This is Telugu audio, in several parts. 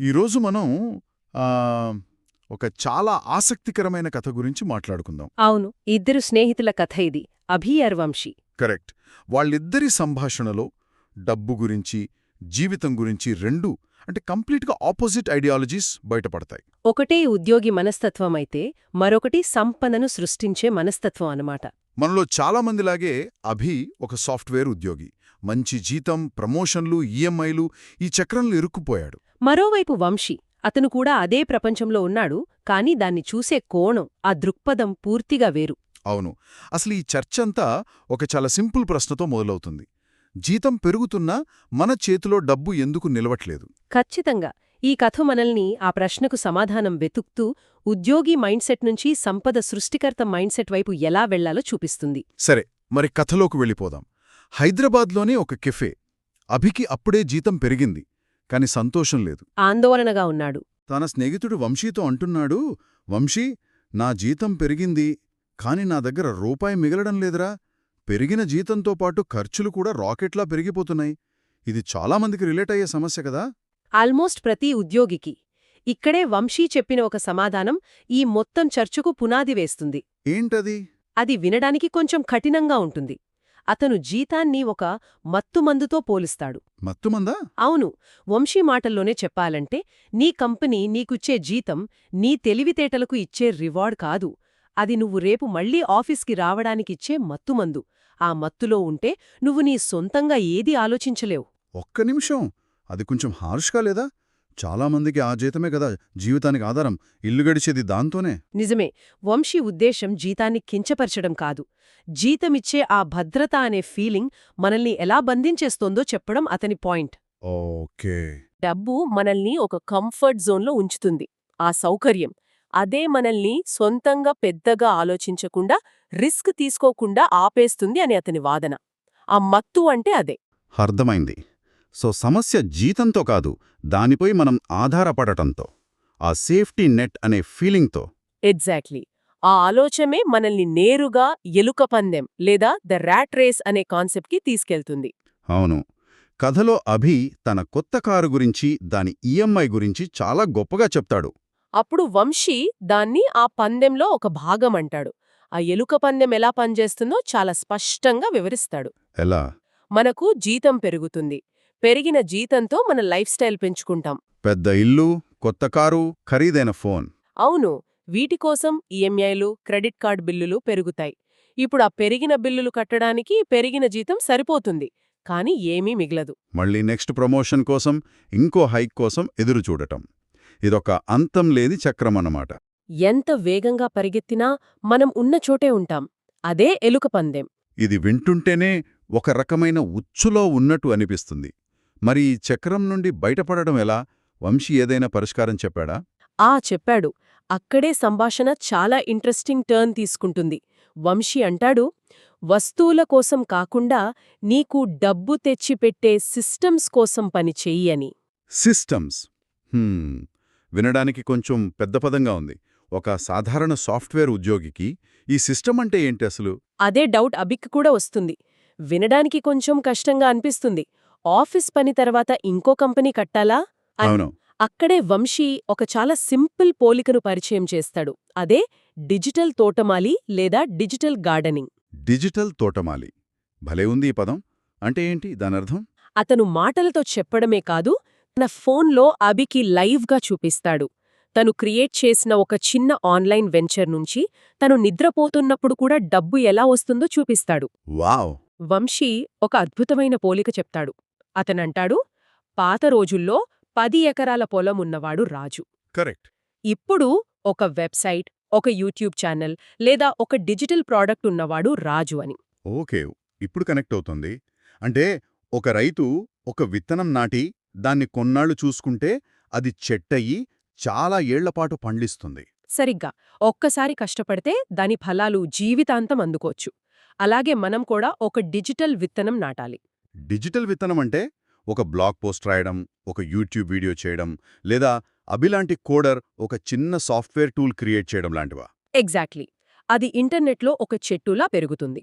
ఈరోజు మనం ఆ, ఒక చాలా ఆసక్తికరమైన కథ గురించి మాట్లాడుకుందాం. అవును ఇద్దరు స్నేహితుల కథ ఇది అభి అర్వంశీ కరెక్ట్. వాళ్ళిద్దరి సంభాషణలో డబ్బు గురించి జీవితం గురించి రెండు అంటే కంప్లీట్గా ఆపోజిట్ ఐడియాలజీస్ బయటపడతాయి. ఒకటే ఉద్యోగి మనస్తత్వం అయితే మరొకటి సంపదను సృష్టించే మనస్తత్వం అన్నమాట. మనలో చాలామందిలాగే అభి ఒక సాఫ్ట్వేర్ ఉద్యోగి. మంచి జీతం ప్రమోషన్లు ఈఎంఐలు ఈ చక్రంలో ఇరుక్కుపోయాడు. మరోవైపు వంశీ అతను కూడా అదే ప్రపంచంలో ఉన్నాడు కాని దాన్ని చూసే కోణం ఆ దృక్పథం పూర్తిగా వేరు. అవును. అసలు ఈ చర్చంతా ఒక చాలా సింపుల్ ప్రశ్నతో మొదలవుతుంది. జీతం పెరుగుతున్నా మన చేతిలో డబ్బు ఎందుకు నిలవట్లేదు? ఖచ్చితంగా. ఈ కథ మనల్ని ఆ ప్రశ్నకు సమాధానం వెతుక్తూ ఉద్యోగి మైండ్సెట్ నుంచి సంపద సృష్టికర్త మైండ్సెట్ వైపు ఎలా వెళ్ళాలో చూపిస్తుంది. సరే మరి కథలోకి వెళ్ళిపోదాం. హైదరాబాద్లోనే ఒక కెఫే. అభికి అప్పుడే జీతం పెరిగింది. కాని సంతోషం లేదు. ఆందోళనగా ఉన్నాడు. తన స్నేహితుడు వంశీతో అంటున్నాడు వంశీ నా జీతం పెరిగింది కాని నా దగ్గర రూపాయి మిగలడం లేదురా. పెరిగిన జీతంతో పాటు ఖర్చులు కూడా రాకెట్లా పెరిగిపోతున్నాయి. ఇది చాలామందికి రిలేట్ అయ్యే సమస్య కదా. ఆల్మోస్ట్ ప్రతి ఉద్యోగికి ఇక్కడే వంశీ చెప్పిన ఒక సమాధానం ఈ మొత్తం చర్చకు పునాది వేస్తుంది. ఏంటది? అది వినడానికి కొంచెం కఠినంగా ఉంటుంది. అతను జీతాన్ని ఒక మత్తుమందుతో పోలిస్తాడు. మత్తుమందా అవును వంశీ మాటల్లోనే చెప్పాలంటే నీ కంపెనీ నీకుచ్చే జీతం నీ తెలివితేటలకు ఇచ్చే రివార్డ్ కాదు. అది నువ్వు రేపు మళ్ళీ ఆఫీస్కి రావడానికిచ్చే మత్తుమందు ఆ మత్తులో ఉంటే నువ్వు నీ సొంతంగా ఏదీ ఆలోచించలేవు. ఒక్క నిమిషం. అది కొంచెం హార్ష్గా లేదా? చాలామందికి ఆ జీతమే కదా జీవితానికి ఆధారం. ఇల్లు గడిచేది దాంతోనే. నిజమే. వంశీ ఉద్దేశం జీతాన్ని కించపరచడం కాదు. జీతమిచ్చే ఆ భద్రత అనే ఫీలింగ్ మనల్ని ఎలా బంధించేస్తోందో చెప్పడం అతని పాయింట్. ఓకే. డబ్బు మనల్ని ఒక కంఫర్ట్ జోన్లో ఉంచుతుంది. ఆ సౌకర్యం. అదే మనల్ని సొంతంగా పెద్దగా ఆలోచించకుండా రిస్క్ తీసుకోకుండా ఆపేస్తుంది అని అతని వాదన. ఆ మత్తు అంటే అదే. అర్థమైంది. సో సమస్య జీతంతో కాదు దానిపై మనం ఆధారపడటంతో ఆ సేఫ్టీ నెట్ అనే ఫీలింగ్తో. ఎగ్జాక్ట్లీ. ఆ ఆలోచనే మనల్ని నేరుగా ఎలుక పందెం లేదా ద ర్యాట్ రేస్ అనే కాన్సెప్ట్కి తీసుకెళ్తుంది. అవును. కథలో అభి తన కొత్త కారు గురించి దాని ఈఎంఐ గురించి చాలా గొప్పగా చెప్తాడు. అప్పుడు వంశీ దాన్ని ఆ పందెంలో ఒక భాగం అంటాడు. ఆ ఎలుక పందెం ఎలా పనిచేస్తుందో చాలా స్పష్టంగా వివరిస్తాడు. ఎలా? మనకు జీతం పెరుగుతుంది. పెరిగిన జీతంతో మన లైఫ్ స్టైల్ పెంచుకుంటాం. పెద్ద ఇల్లు కొత్త కారు ఖరీదైన ఫోన్. అవును వీటి కోసం ఈఎంఐలు క్రెడిట్ కార్డ్ బిల్లులు పెరుగుతాయి. ఇప్పుడు ఆ పెరిగిన బిల్లులు కట్టడానికి పెరిగిన జీతం సరిపోతుంది కాని ఏమీ మిగలదు. మళ్ళీ నెక్స్ట్ ప్రమోషన్ కోసం ఇంకో హైక్ కోసం ఎదురు చూడటం. ఇదొక అంతం లేని చక్రమన్నమాట ఎంత వేగంగా పరిగెత్తినా మనం ఉన్న చోటే ఉంటాం. అదే ఎలుక పందెం. ఇది వింటుంటేనే ఒక రకమైన ఉచ్చులో ఉన్నట్టు అనిపిస్తుంది. మరి ఈ చక్రం నుండి బయటపడడం ఎలా? వంశీ ఏదైనా పరిష్కారం చెప్పాడా? ఆ చెప్పాడు. అక్కడే సంభాషణ చాలా ఇంట్రెస్టింగ్ టర్న్ తీసుకుంటుంది. వంశీ అంటాడు వస్తువుల కోసం కాకుండా నీకు డబ్బు తెచ్చిపెట్టే సిస్టమ్స్ కోసం పని చెయ్యి అని. సిస్టమ్స్? వినడానికి కొంచెం పెద్ద పదంగా ఉంది. ఒక సాధారణ సాఫ్ట్వేర్ ఉద్యోగికి ఈ సిస్టమ్ అంటే ఏంటి అసలు? అదే డౌట్ అభిక్ కూడా వస్తుంది. వినడానికి కొంచెం కష్టంగా అనిపిస్తుంది. ఆఫీస్ పని తర్వాత ఇంకో కంపెనీ కట్టాలా. అవును. అక్కడే వంశీ ఒక చాలా సింపుల్ పోలికను పరిచయం చేస్తాడు. అదే డిజిటల్ తోటమాలి లేదా డిజిటల్ గార్డెనింగ్. డిజిటల్ తోటమాలి. భలే ఉంది ఈ పదం. అంటే ఏంటి? దానర్థం అతను మాటలతో చెప్పడమే కాదు తన ఫోన్లో అభికి లైవ్గా చూపిస్తాడు. తను క్రియేట్ చేసిన ఒక చిన్న ఆన్లైన్ వెంచర్ నుంచి తను నిద్రపోతున్నప్పుడు కూడా డబ్బు ఎలా వస్తుందో చూపిస్తాడు. వావ్! వంశీ ఒక అద్భుతమైన పోలిక చెప్తాడు. అతనంటాడు పాత రోజుల్లో పది ఎకరాల పొలం ఉన్నవాడు రాజు. కరెక్ట్. ఇప్పుడు ఒక వెబ్సైట్ ఒక యూట్యూబ్ ఛానల్ లేదా ఒక డిజిటల్ ప్రోడక్ట్ ఉన్నవాడు రాజు అని. ఓకే ఇప్పుడు కనెక్ట్ అవుతుంది. అంటే ఒక రైతు ఒక విత్తనం నాటి దాన్ని కొన్నాళ్ళు చూసుకుంటే అది చెట్టయి చాలా ఏళ్ళపాటు పండిస్తుంది. సరిగ్గా ఒక్కసారి కష్టపడితే దాని ఫలాలు జీవితాంతం అందుకోవచ్చు. అలాగే మనం కూడా ఒక డిజిటల్ విత్తనం నాటాలి. డిజిటల్ విత్తనం అంటే ఒక బ్లాగ్ పోస్ట్ రాయడం ఒక యూట్యూబ్ వీడియో చేయడం లేదా అభిలాంటి కోడర్ ఒక చిన్న సాఫ్ట్వేర్ టూల్ క్రియేట్ చేయడం లాంటివా? ఎగ్జాక్ట్లీ. అది ఇంటర్నెట్లో ఒక చెట్టులా పెరుగుతుంది.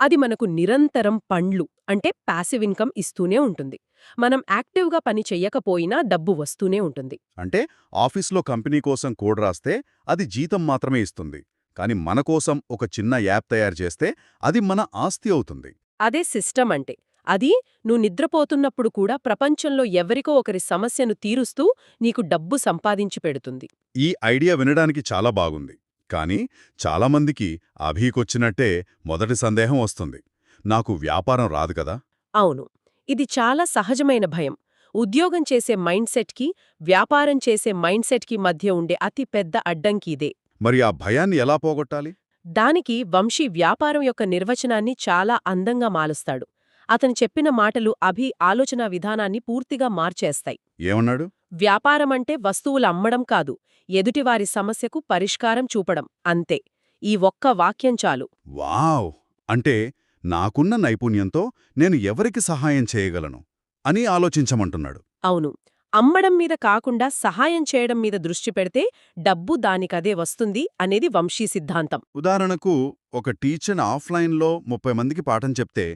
అది మనకు నిరంతరం పండ్లు అంటే ప్యాసివ్ ఇన్కమ్ ఇస్తూనే ఉంటుంది. మనం యాక్టివ్గా పని చెయ్యకపోయినా డబ్బు వస్తూనే ఉంటుంది. అంటే ఆఫీస్లో కంపెనీ కోసం కోడ్ రాస్తే అది జీతం మాత్రమే ఇస్తుంది. కాని మన కోసం ఒక చిన్న యాప్ తయారు చేస్తే అది మన ఆస్తి అవుతుంది. అదే సిస్టమ్ అంటే. అది నువ్వు నిద్రపోతున్నప్పుడు కూడా ప్రపంచంలో ఎవరికో ఒకరి సమస్యను తీరుస్తూ నీకు డబ్బు సంపాదించి పెడుతుంది. ఈ ఐడియా వినడానికి చాలా బాగుంది. కానీ చాలామందికి అభీకొచ్చినట్టే మొదటి సందేహం వస్తుంది. నాకు వ్యాపారం రాదు కదా? అవును. ఇది చాలా సహజమైన భయం. ఉద్యోగం చేసే మైండ్ సెట్కి వ్యాపారం చేసే మైండ్ సెట్కి మధ్య ఉండే అతి పెద్ద అడ్డంకి ఇదే. మరి ఆ భయాన్ని ఎలా పోగొట్టాలి? దానికి వంశీ వ్యాపారం యొక్క నిర్వచనాన్ని చాలా అందంగా మాలుస్తాడు అతను చెప్పిన మాటలు అభి ఆలోచనా విధానాన్ని పూర్తిగా మార్చేస్తాయి. ఏమన్నాడు? వ్యాపారమంటే వస్తువులు అమ్మడం కాదు ఎదుటివారి సమస్యకు పరిష్కారం చూపడం అంతే. ఈ ఒక్క వాక్యం చాలు. వావ్! అంటే నాకున్న నైపుణ్యంతో నేను ఎవరికి సహాయం చేయగలను అని ఆలోచించమంటున్నాడు. అవును. అమ్మడం మీద కాకుండా సహాయం చేయడం మీద దృష్టి పెడితే డబ్బు దానికదే వస్తుంది అనేది వంశీ సిద్ధాంతం. ఉదాహరణకు ఒక టీచర్ ఆఫ్లైన్లో ముప్పై మందికి పాఠం చెప్తే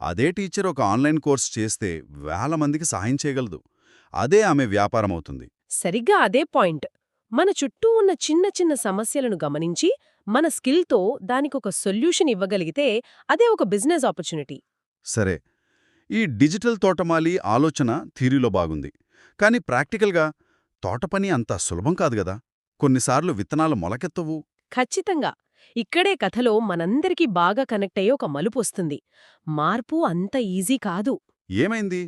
అదే టీచర్ ఒక ఆన్లైన్ కోర్స్ చేస్తే వేల మందికి సహాయం చేయగలదు. అదే ఆమె వ్యాపారం అవుతుంది. సరిగ్గా అదే పాయింట్. మన చుట్టూ ఉన్న చిన్న చిన్న సమస్యలను గమనించి మన స్కిల్తో దానికొక సొల్యూషన్ ఇవ్వగలిగితే అదే ఒక బిజినెస్ ఆపర్చునిటీ. సరే. ఈ డిజిటల్ తోటమాలి ఆలోచన థీరీలో బాగుంది. కానీ ప్రాక్టికల్గా తోటపని అంత సులభం కాదు గదా! కొన్నిసార్లు విత్తనాలు మొలకెత్తవు. ఖచ్చితంగా. ఇక్కడే కథలో మనందరికీ బాగా కనెక్ట్ అయ్యే ఒక మలుపు వస్తుంది. మార్పు అంత ఈజీ కాదు. ఏమైంది?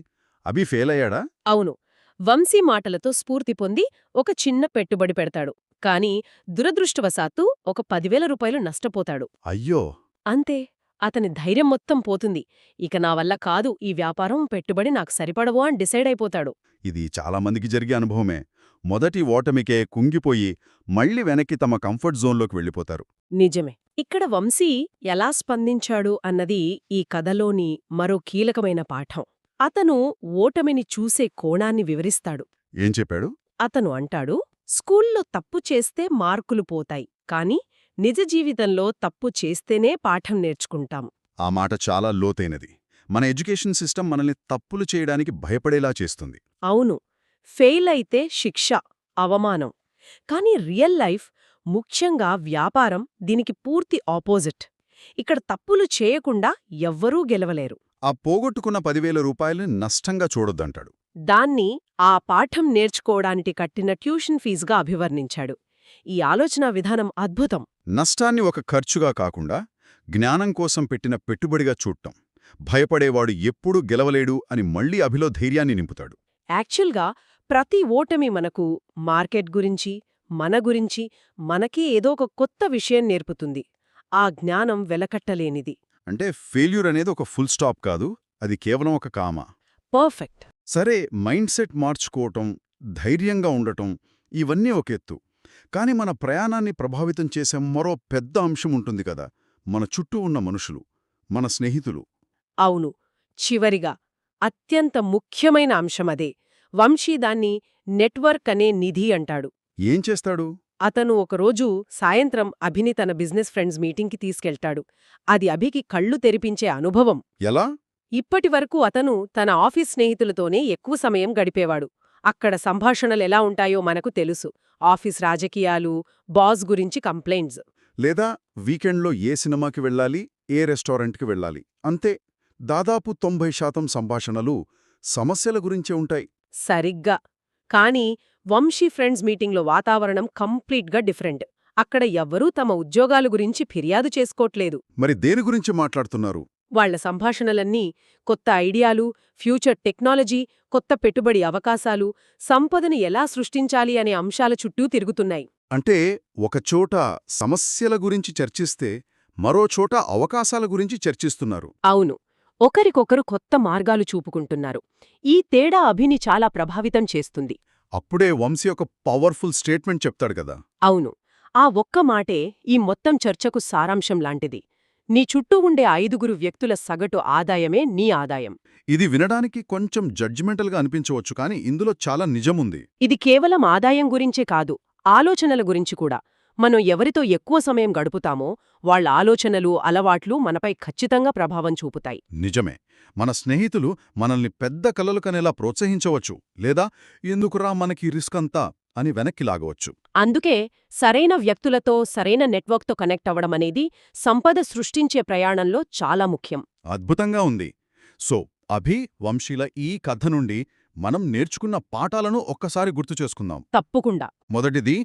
అభి ఫెయిల్ అయ్యాడా? అవును. వంశీ మాటలతో స్ఫూర్తి పొంది ఒక చిన్న పెట్టుబడి పెడతాడు. కాని దురదృష్టవశాత్తు ఒక పదివేల రూపాయలు నష్టపోతాడు. అయ్యో! అంతే. అతని ధైర్యం మొత్తం పోతుంది. ఇక నా వల్ల కాదు ఈ వ్యాపారం పెట్టుబడి నాకు సరిపడవో అని డిసైడ్ అయిపోతాడు. ఇది చాలామందికి జరిగే అనుభవమే. మొదటి ఓటమికే కుంగిపోయి మళ్ళీ వెనక్కి తమ కంఫర్ట్ జోన్లోకి వెళ్ళిపోతారు. నిజమే. ఇక్కడ వంశీ ఎలా స్పందించాడు అన్నది ఈ కథలోని మరో కీలకమైన పాఠం. అతను ఓటమిని చూసే కోణాన్ని వివరిస్తాడు. ఏం చెప్పాడు? అతను అంటాడు స్కూల్లో తప్పు చేస్తే మార్కులు పోతాయి. కాని నిజ జీవితంలో తప్పు చేస్తేనే పాఠం నేర్చుకుంటాం. ఆ మాట చాలా లోతైనది. మన ఎడ్యుకేషన్ సిస్టమ్ మనల్ని తప్పులు చేయడానికి భయపడేలా చేస్తుంది. అవును. ఫెయిల్ అయితే శిక్ష అవమానం. కాని రియల్ లైఫ్ ముఖ్యంగా వ్యాపారం దీనికి పూర్తి ఆపోజిట్. ఇక్కడ తప్పులు చేయకుండా ఎవ్వరూ గెలవలేరు. ఆ పోగొట్టుకున్న పదివేల రూపాయలు నష్టంగా చూడొద్దంటాడు. దాన్ని ఆ పాఠం నేర్చుకోవడానికి కట్టిన ట్యూషన్ ఫీజుగా అభివర్ణించాడు. ఈ ఆలోచనా విధానం అద్భుతం. నష్టాన్ని ఒక ఖర్చుగా కాకుండా జ్ఞానం కోసం పెట్టిన పెట్టుబడిగా చూడటం. భయపడేవాడు ఎప్పుడూ గెలవలేడు అని మళ్ళీ అభిలో ధైర్యాన్ని నింపుతాడు. యాక్చువల్గా ప్రతి ఓటమి మనకు మార్కెట్ గురించి మన గురించి మనకే ఏదో ఒక కొత్త విషయం నేర్పుతుంది. ఆ జ్ఞానం వెలకట్టలేనిది. అంటే ఫెయిల్యూర్ అనేది ఒక ఫుల్ స్టాప్ కాదు అది కేవలం ఒక కామ? పర్ఫెక్ట్. సరే మైండ్ సెట్ మార్చుకోవటం ధైర్యంగా ఉండటం ఇవన్నీ ఒక ఎత్తు. కాని మన ప్రయాణాన్ని ప్రభావితం చేసే మరో పెద్ద అంశం ఉంటుంది కదా మన చుట్టూ ఉన్న మనుషులు మన స్నేహితులు. అవును చివరిగా అత్యంత ముఖ్యమైన అంశమదే వంశీ దాన్ని నెట్వర్క్ అనే నిధి అంటాడు. ఏం చేస్తాడు? అతను ఒకరోజు సాయంత్రం అభిని తన బిజినెస్ ఫ్రెండ్స్ మీటింగ్కి తీసుకెళ్తాడు. అది అభికి కళ్ళు తెరిపించే అనుభవం. ఎలా? ఇప్పటివరకు అతను తన ఆఫీస్ స్నేహితులతోనే ఎక్కువ సమయం గడిపేవాడు. అక్కడ సంభాషణలెలా ఉంటాయో మనకు తెలుసు. ఆఫీస్ రాజకీయాలు బాస్ గురించి కంప్లైంట్స్. లేదా వీకెండ్లో ఏ సినిమాకి వెళ్ళాలి ఏ రెస్టారెంట్కి వెళ్ళాలి. అంతే. దాదాపు తొంభై శాతం సంభాషణలు సమస్యల గురించే ఉంటాయి. సరిగ్గా. కానీ వంశీ ఫ్రెండ్స్ మీటింగ్లో వాతావరణం కంప్లీట్గా డిఫరెంట్. అక్కడ ఎవ్వరూ తమ ఉద్యోగాల గురించి ఫిర్యాదు చేసుకోవట్లేదు మరి దేని గురించి మాట్లాడుతున్నారు? వాళ్ళ సంభాషణలన్నీ కొత్త ఐడియాలు ఫ్యూచర్ టెక్నాలజీ కొత్త పెట్టుబడి అవకాశాలు సంపదను ఎలా సృష్టించాలి అనే అంశాల చుట్టూ తిరుగుతున్నాయి. అంటే ఒకచోట సమస్యల గురించి చర్చిస్తే మరో చోట అవకాశాల గురించి చర్చిస్తున్నారు. అవును. ఒకరికొకరు కొత్త మార్గాలు చూపుకుంటున్నారు. ఈ తేడా అభిని చాలా ప్రభావితం చేస్తుంది. అప్పుడే వంశీ ఒక పవర్ఫుల్ స్టేట్మెంట్ చెప్తాడు కదా. అవును. ఆ ఒక్క మాటే ఈ మొత్తం చర్చకు సారాంశం లాంటిది. నీ చుట్టూ ఉండే ఐదుగురు వ్యక్తుల సగటు ఆదాయమే నీ ఆదాయం. ఇది వినడానికి కొంచెం జడ్జిమెంటల్గా అనిపించవచ్చు కానీ ఇందులో చాలా నిజముంది. ఇది కేవలం ఆదాయం గురించే కాదు ఆలోచనల గురించి కూడా. మనం ఎవరితో ఎక్కువ సమయం గడుపుతామో వాళ్ళ ఆలోచనలు అలవాట్లు మనపై ఖచ్చితంగా ప్రభావం చూపుతాయి. నిజమే. మన స్నేహితులు మనల్ని పెద్ద కలలు కనేలా ప్రోత్సహించవచ్చు లేదా ఎందుకురా మనకి రిస్క్ అంతా? అని వెనక్కి లాగవచ్చు. అందుకే సరైన వ్యక్తులతో సరైన నెట్వర్క్తో కనెక్ట్ అవ్వడం అనేది సంపద సృష్టించే ప్రయాణంలో చాలా ముఖ్యం. అద్భుతంగా ఉంది. సో అభి వంశీల ఈ కథ నుండి మనం నేర్చుకున్న పాఠాలను ఒక్కసారి గుర్తు చేసుకుందాం. తప్పకుండా. మొదటిది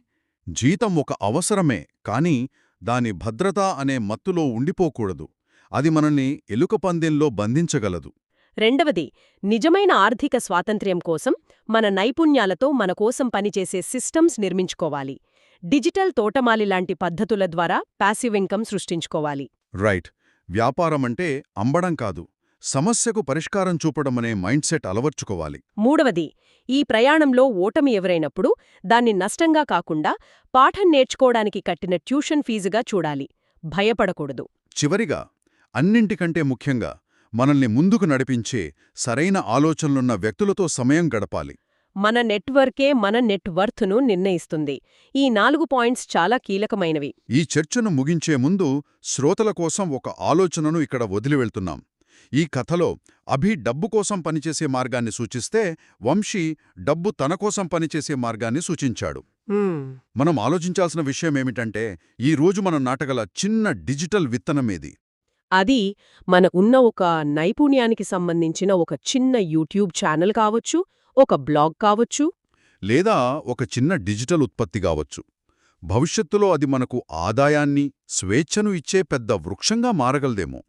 జీతం ఒక అవసరమే కానీ దాని భద్రత అనే మత్తులో ఉండిపోకూడదు. అది మనల్ని ఎలుక పందెంలో బంధించగలదు. రెండవది నిజమైన ఆర్థిక స్వాతంత్ర్యం కోసం మన నైపుణ్యాలతో మన కోసం పనిచేసే సిస్టమ్స్ నిర్మించుకోవాలి. డిజిటల్ తోటమాలి లాంటి పద్ధతుల ద్వారా పాసివ్ ఇన్కమ్ సృష్టించుకోవాలి. రైట్. వ్యాపారమంటే అంబడం కాదు. సమస్యకు పరిష్కారం చూపడమనే మైండ్ సెట్ అలవర్చుకోవాలి. మూడవది ఈ ప్రయాణంలో ఓటమి ఎవరైనప్పుడు దాన్ని నష్టంగా కాకుండా పాఠం నేర్చుకోవడానికి కట్టిన ట్యూషన్ ఫీజుగా చూడాలి. భయపడకూడదు. చివరిగా అన్నింటికంటే ముఖ్యంగా మనల్ని ముందుకు నడిపించే సరైన ఆలోచనలున్న వ్యక్తులతో సమయం గడపాలి. మన నెట్వర్కే మన నెట్వర్త్ను నిర్ణయిస్తుంది. ఈ నాలుగు పాయింట్స్ చాలా కీలకమైనవి. ఈ చర్చను ముగించే ముందు శ్రోతల కోసం ఒక ఆలోచనను ఇక్కడ వదిలివెళ్తున్నాం. ఈ కథలో అభి డబ్బు కోసం పనిచేసే మార్గాన్ని సూచిస్తే వంశీ డబ్బు తన కోసం పనిచేసే మార్గాన్ని సూచించాడు. మనం ఆలోచించాల్సిన విషయమేమిటంటే ఈ రోజు మనం నాటగల చిన్న డిజిటల్ విత్తనమేది అది మన ఉన్న ఒక నైపుణ్యానికి సంబంధించిన ఒక చిన్న యూట్యూబ్ ఛానల్ కావచ్చు ఒక బ్లాగ్ కావచ్చు. లేదా ఒక చిన్న డిజిటల్ ఉత్పత్తి కావచ్చు. భవిష్యత్తులో అది మనకు ఆదాయాన్ని స్వేచ్ఛను ఇచ్చే పెద్ద వృక్షంగా మారగలదేమో.